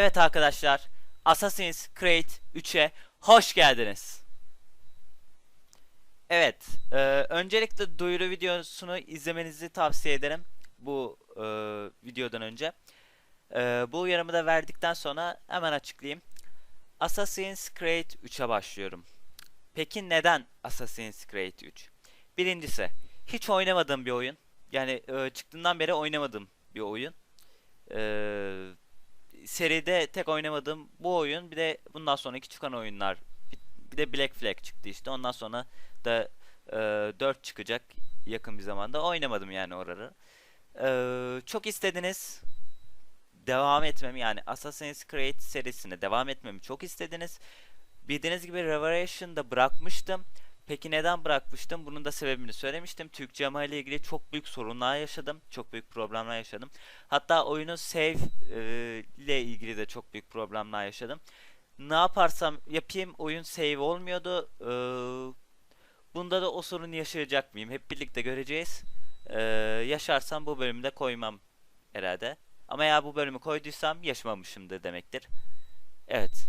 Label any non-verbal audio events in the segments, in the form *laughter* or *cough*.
Evet arkadaşlar, Assassin's Creed 3'e hoş geldiniz. Evet, e, öncelikle duyuru videosunu izlemenizi tavsiye ederim bu e, videodan önce. E, bu uyarımı da verdikten sonra hemen açıklayayım. Assassin's Creed 3'e başlıyorum. Peki neden Assassin's Creed 3? Birincisi, hiç oynamadığım bir oyun. Yani e, çıktığından beri oynamadığım bir oyun. Eee seride tek oynamadığım bu oyun bir de bundan sonraki çıkan oyunlar. Bir, de Black Flag çıktı işte. Ondan sonra da e, 4 çıkacak yakın bir zamanda. Oynamadım yani oraları. E, çok istediniz. Devam etmemi yani Assassin's Creed serisine devam etmemi çok istediniz. Bildiğiniz gibi Revelation'da bırakmıştım Peki neden bırakmıştım? Bunun da sebebini söylemiştim. Türkçe ama ile ilgili çok büyük sorunlar yaşadım. Çok büyük problemler yaşadım. Hatta oyunun save e, ile ilgili de çok büyük problemler yaşadım. Ne yaparsam yapayım oyun save olmuyordu. E, bunda da o sorunu yaşayacak mıyım? Hep birlikte göreceğiz. E, yaşarsam bu bölümü de koymam herhalde. Ama eğer bu bölümü koyduysam yaşamamışımdır demektir. Evet.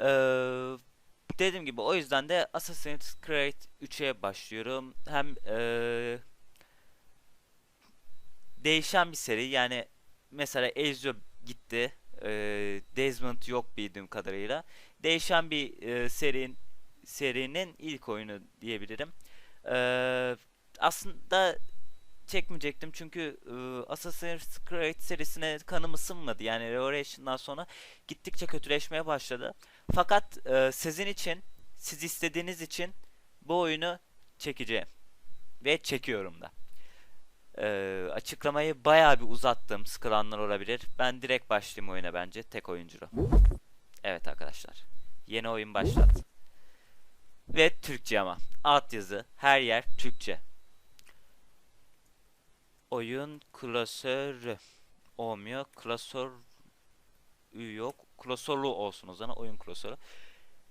Eee dediğim gibi o yüzden de Assassin's Creed 3'e başlıyorum. Hem eee, değişen bir seri yani mesela Ezio gitti. eee, Desmond yok bildiğim kadarıyla. Değişen bir eee, serinin serinin ilk oyunu diyebilirim. Eee, aslında çekmeyecektim çünkü eee, Assassin's Creed serisine kanım ısınmadı. Yani Revelation'dan sonra gittikçe kötüleşmeye başladı. Fakat e, sizin için, siz istediğiniz için bu oyunu çekeceğim. Ve çekiyorum da. E, açıklamayı bayağı bir uzattım. Sıkılanlar olabilir. Ben direkt başlayayım oyuna bence. Tek oyunculu. Evet arkadaşlar. Yeni oyun başlat. Ve Türkçe ama. Altyazı. Her yer Türkçe. Oyun klasörü olmuyor. Klasör yok. Klosorlu olsun o zaman oyun klosoru.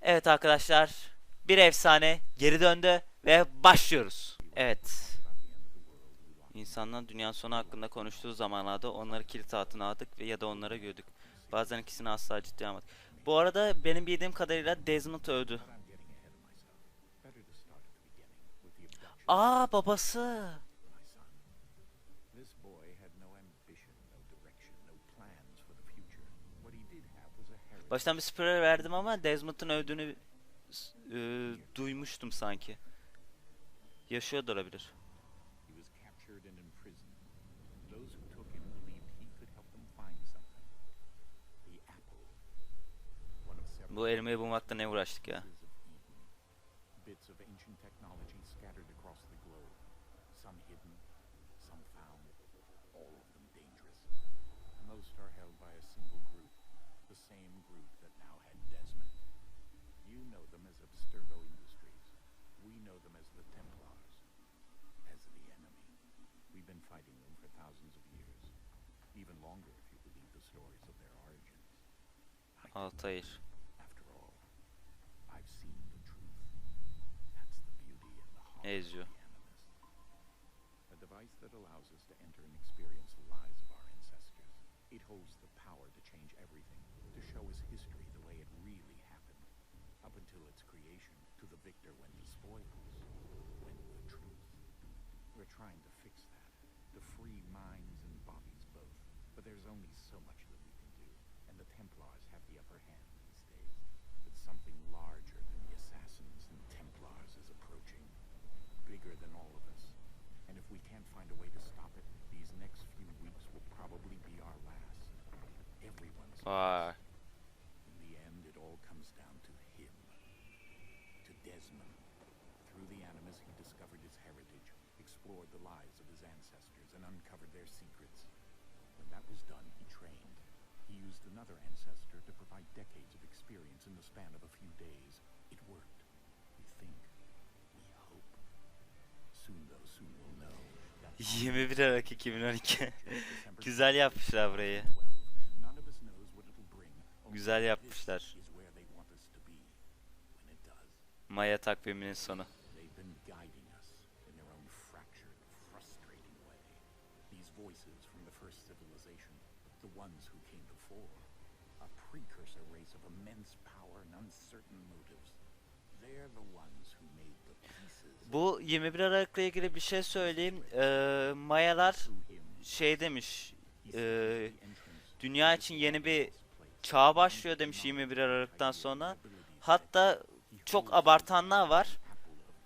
Evet arkadaşlar bir efsane geri döndü ve başlıyoruz. Evet. İnsanlar dünyanın sonu hakkında konuştuğu zamanlarda onları kilit altına aldık ve ya da onlara gördük. Bazen ikisini asla ciddiye almadık. Bu arada benim bildiğim kadarıyla Desmond öldü. Aa babası. This boy had no ambition, no direction, no plans for the future. What he did have was a heritage. Baştan bir spoiler verdim ama Desmond'un öldüğünü e, duymuştum sanki. Yaşıyor da olabilir. Bu elmayı bulmakta ne uğraştık ya. Horror Ezio. of the Animus. A device that allows us to enter and experience the lives of our ancestors. It holds the power to change everything, to show us history the way it really happened. Up until its creation, to the victor went the spoils, went the truth. We're trying to fix that, to free minds and bodies both. But there's only so much that we can do, and the Templars have the upper hand these days. But something larger than the Assassins and Templars is approaching, bigger than all of us. And if we can't find a way to stop it, these next few weeks will probably be our last. Everyone's last. In the end, it all comes down to him. To Desmond. Through the Animus, he discovered his heritage, explored the lives of his ancestors, and uncovered their secrets. When that was done, he trained. He used another ancestor to provide decades of experience in the span of a few days. It worked. We think. We hope. Soon, though, soon we'll know. that *laughs* 21 Aralık 2012. December *laughs* Güzel yapmışlar burayı. 12. None of us knows what it'll bring. Only Güzel yapmışlar. Maya takviminin sonu. Voices from the first civilization, the ones who came before, precursor race of immense power and uncertain motives. They're the ones who made the pieces Bu 21 Aralık'la ilgili bir şey söyleyeyim. Ee, Mayalar şey demiş. Entrance dünya için yeni bir çağ başlıyor demiş 21 Aralık'tan sonra. Hatta çok abartanlar var.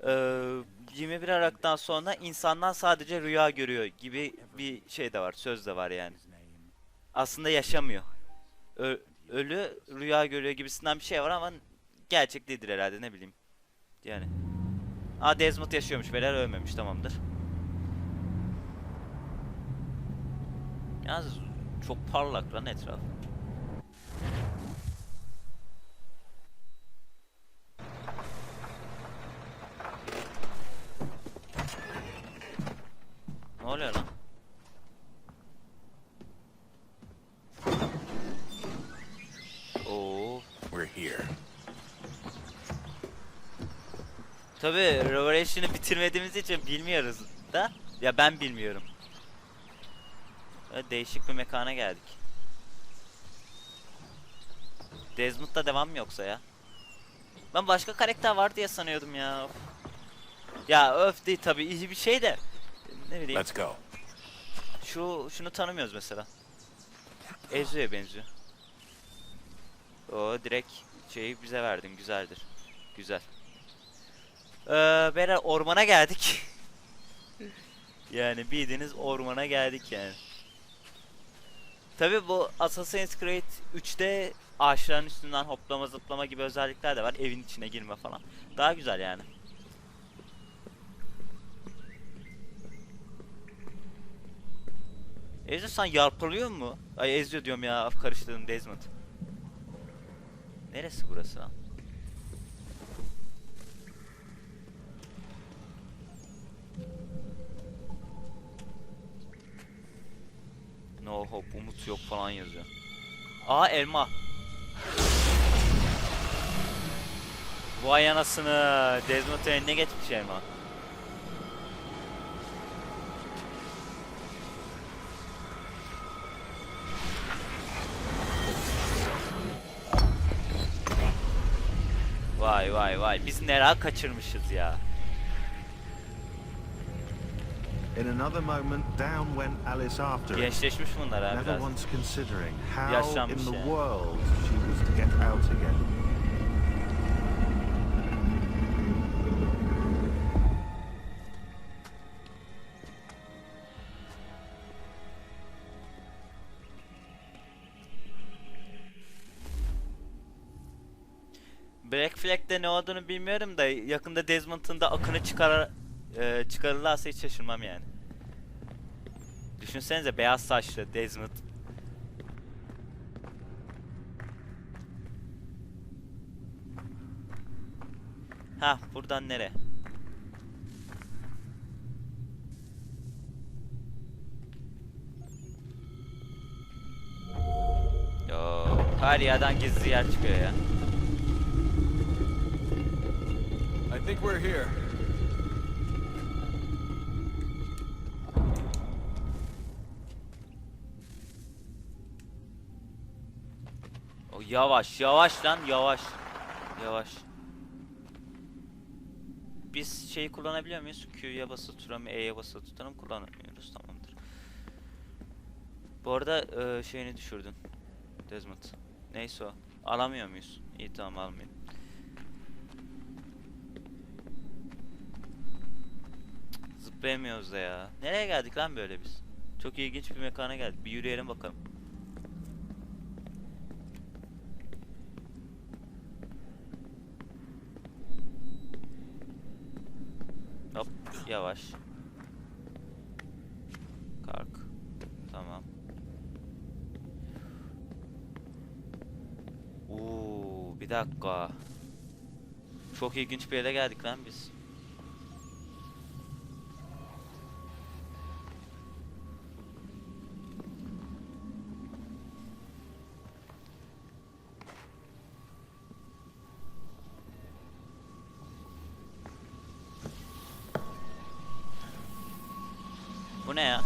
Ee, 21 Aralık'tan sonra insandan sadece rüya görüyor gibi bir şey de var, söz de var yani. Aslında yaşamıyor. Ö- ölü rüya görüyor gibisinden bir şey var ama gerçek değildir herhalde ne bileyim. Yani. Aa Desmond yaşıyormuş beyler ölmemiş tamamdır. Yalnız çok parlak lan etraf. Ne oluyor lan? Oo. We're here. Tabi Revelation'ı bitirmediğimiz için bilmiyoruz da. Ya ben bilmiyorum. Böyle değişik bir mekana geldik. Desmond'da devam mı yoksa ya? Ben başka karakter var diye sanıyordum ya. Of. Ya öf değil tabi iyi bir şey de. Ne bileyim. Let's go. Şu şunu tanımıyoruz mesela. Ezio'ya benziyor. O direkt şeyi bize verdin güzeldir. Güzel. Ee, beyler ormana geldik. *laughs* yani bildiğiniz ormana geldik yani. Tabi bu Assassin's Creed 3'te ağaçların üstünden hoplama zıplama gibi özellikler de var. Evin içine girme falan. Daha güzel yani. Ezio sen yarpılıyor mu? Ay Ezio diyorum ya af karıştırdım Desmond. Neresi burası lan? No hope, umut yok falan yazıyor. Aa elma. Vay anasını. Desmond'un eline geçmiş elma. Vay. Biz neler kaçırmışız ya. In another moment, down went Alice after it, Gençleşmiş bunlar ha never biraz. once considering how in Yaşlanmış the yani. world she was to get out again. Flag'de ne olduğunu bilmiyorum da yakında Desmond'ın da akını çıkar e, çıkarırlarsa hiç şaşırmam yani. Düşünsenize beyaz saçlı Desmond. Ha buradan nere? Yo, her yerden gizli yer çıkıyor ya. I think we're here. O yavaş yavaş lan yavaş. Yavaş. Biz şeyi kullanabiliyor muyuz? Q'ya basılı tutalım, E'ye basılı tutalım kullanamıyoruz. Tamamdır. Bu arada e, şeyini düşürdün. Desmond. Neyse o. Alamıyor muyuz? İyi tamam almayayım. Zıplayamıyoruz da ya. Nereye geldik lan böyle biz? Çok ilginç bir mekana geldik. Bir yürüyelim bakalım. Hop yavaş. Kalk. Tamam. Oo, bir dakika. Çok ilginç bir yere geldik lan biz. Bu ne ya?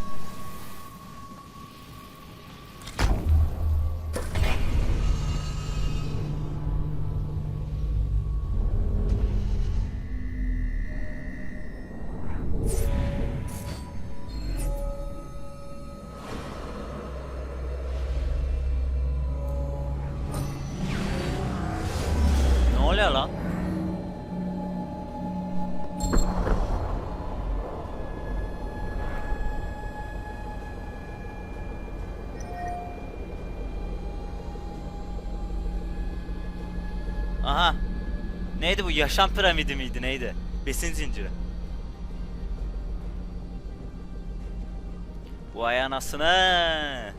Aha. Neydi bu? Yaşam piramidi miydi? Neydi? Besin zinciri. Vay anasını.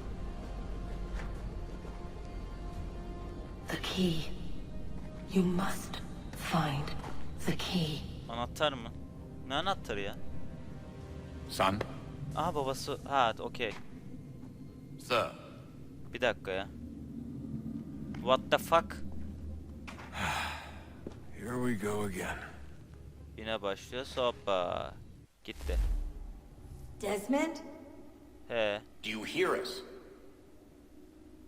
The key. You must find the key. Anahtar mı? Ne anahtarı ya? Son, Aha babası. Ha okey. Sir. Bir dakika ya. What the fuck? Here we go again. Yine başlıyor. Hoppa. Gitti. Desmond? He. do you hear us?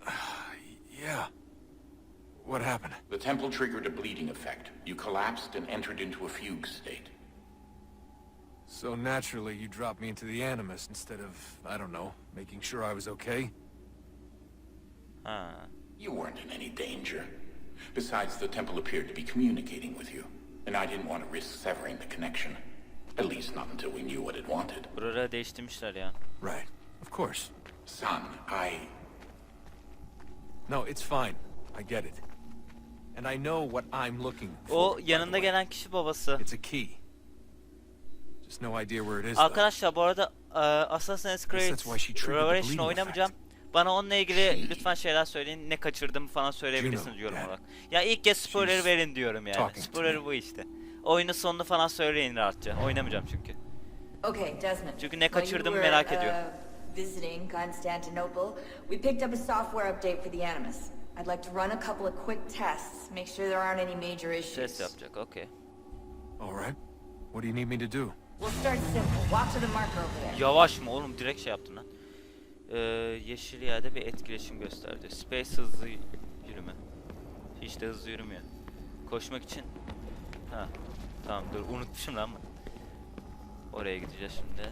*sighs* Yeah. What happened? The temple triggered a bleeding effect. You collapsed and entered into a fugue state. So naturally, you dropped me into the Animus instead of, I don't know, making sure I was okay? Ha. You weren't in any danger. Besides, the temple appeared to be communicating with you, and I didn't want to risk severing the connection. At least not until we knew what it wanted. Buraları değiştirmişler ya. Right. Of course. Son, I... No, it's fine. I get it. And I know what I'm looking for. O yanında gelen kişi babası. It's a key. Just no idea where it is. Arkadaşlar bu arada e, Assassin's Creed Revelation oynamayacağım. Bana onunla ilgili lütfen şeyler söyleyin. Ne kaçırdım falan söyleyebilirsiniz yorum olarak. Ya ilk kez spoiler verin diyorum yani. Spoiler bu işte. Oyunun sonunu falan söyleyin rahatça. Oynamayacağım çünkü. Okay, Desmond. Çünkü ne were, merak ediyorum. uh, visiting Constantinople, we picked up a software update for the Animus. I'd like to run a couple of quick tests, make sure there aren't any major issues. Ses yapacak okey. All right. What do you need me to do? We'll start simple. Walk to the marker over there. Yavaş mı oğlum direkt şey yaptın lan. Ee, yeşil yerde bir etkileşim gösterdi. Space hızlı yürüme. Hiç de hızlı yürümüyor. Koşmak için. Ha. Tamam dur unutmuşum lan ben. Oraya gideceğiz şimdi.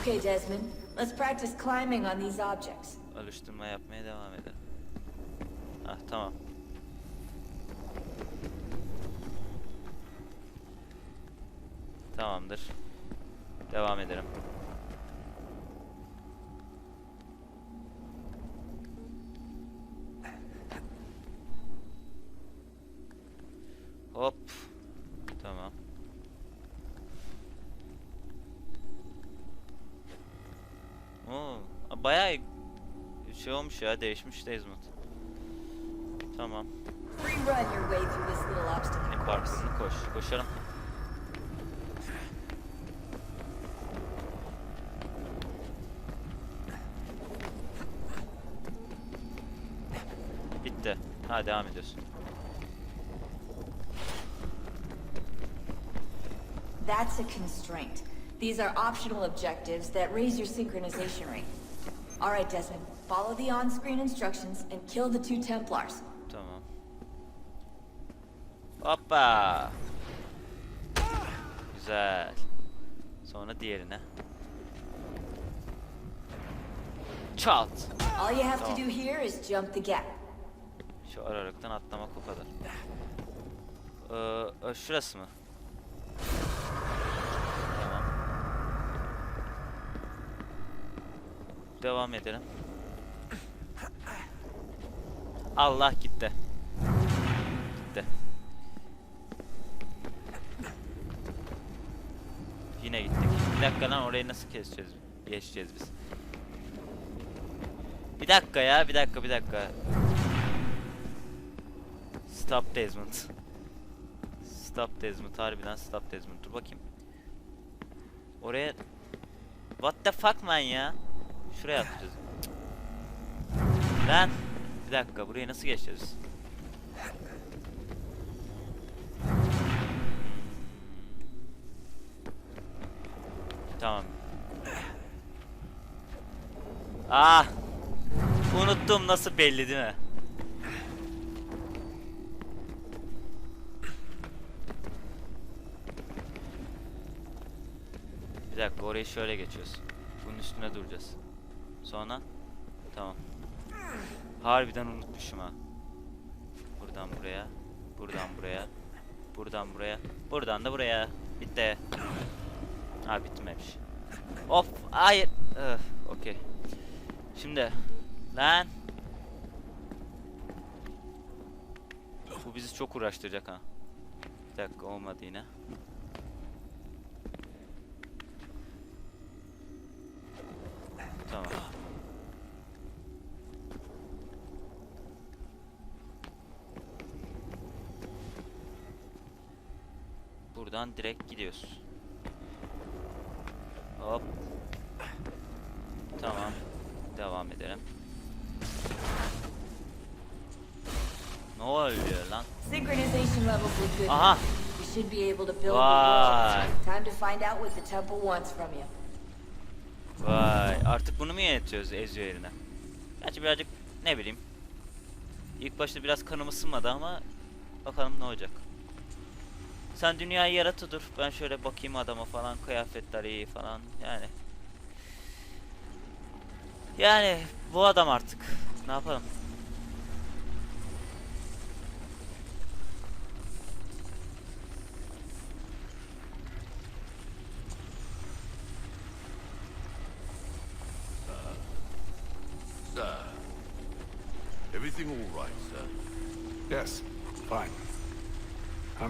Okay, Desmond. Let's practice climbing on these objects. Alıştırma yapmaya devam edelim. Ah tamam. Tamamdır. Devam ederim. Hop. Tamam. Oo, bayağı şey olmuş ya, değişmiş Desmond. Tamam. Free run your way through this little obstacle koş. Koşarım. Bitti. Ha devam ediyorsun. That's a constraint. These are optional objectives that raise your synchronization rate. All right, Desmond. Follow the on-screen instructions and kill the two Templars. Tamam. Hoppa. Güzel. Sonra diğerine. Çat. All you have to do here is jump the gap. Şu aralıktan atlamak o kadar. Ee, şurası mı? Tamam. Devam edelim. Allah gitti. Gitti. Yine gittik. Bir dakika lan orayı nasıl keseceğiz? Geçeceğiz biz. Bir dakika ya, bir dakika, bir dakika. Stop Desmond. Stop Desmond, harbiden stop Desmond. Dur bakayım. Oraya... What the fuck man ya? Şuraya atacağız. Lan! Bir dakika, burayı nasıl geçeceğiz? Tamam. Ah! Unuttum nasıl belli değil mi? Bir dakika orayı şöyle geçiyoruz. Bunun üstüne duracağız. Sonra tamam. Harbiden unutmuşum ha. Buradan buraya. Buradan buraya. Buradan buraya. Buradan da buraya. Bitti. Ha bitmemiş. Of hayır. Öf, Okey. Şimdi lan. Bu bizi çok uğraştıracak ha. Bir dakika olmadı yine. Tamam. Buradan direkt gidiyoruz. Hop. Tamam. Devam edelim. Ne oluyor lan? Synchronization levels look good. Aha. You should be able to build Vay. Time to find out what the temple wants from you. Vay. Artık bunu mu yönetiyoruz Ezio yerine? Gerçi birazcık ne bileyim. İlk başta biraz kanım ısınmadı ama bakalım ne olacak. Sen dünyayı yaratı dur. Ben şöyle bakayım adama falan. Kıyafetler iyi falan. Yani. Yani bu adam artık. Ne yapalım? Sir. Everything all right, sir? Yes, fine.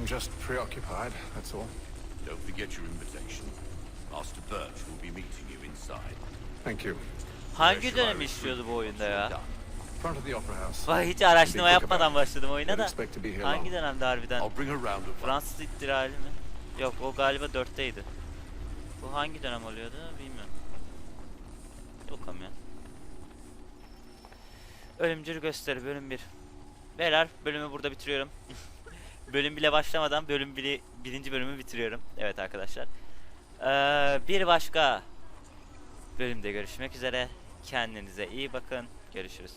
I'm just preoccupied, that's all. Don't forget your invitation. Master Birch will be meeting you inside. Thank you. Hangi dönem işliyordu bu oyunda ya? done? Front of the Opera House. Vay hiç araştırma yapmadan başladım oyuna da. Hangi dönemde harbiden? Fransız ihtilali mi? Yok o galiba 4'teydi. Bu hangi dönem oluyordu bilmiyorum. Bakalım ya. Ölümcül gösteri bölüm 1. Beyler bölümü burada bitiriyorum. *laughs* bölüm bile başlamadan bölüm biri, birinci bölümü bitiriyorum. Evet arkadaşlar. Ee, bir başka bölümde görüşmek üzere. Kendinize iyi bakın. Görüşürüz.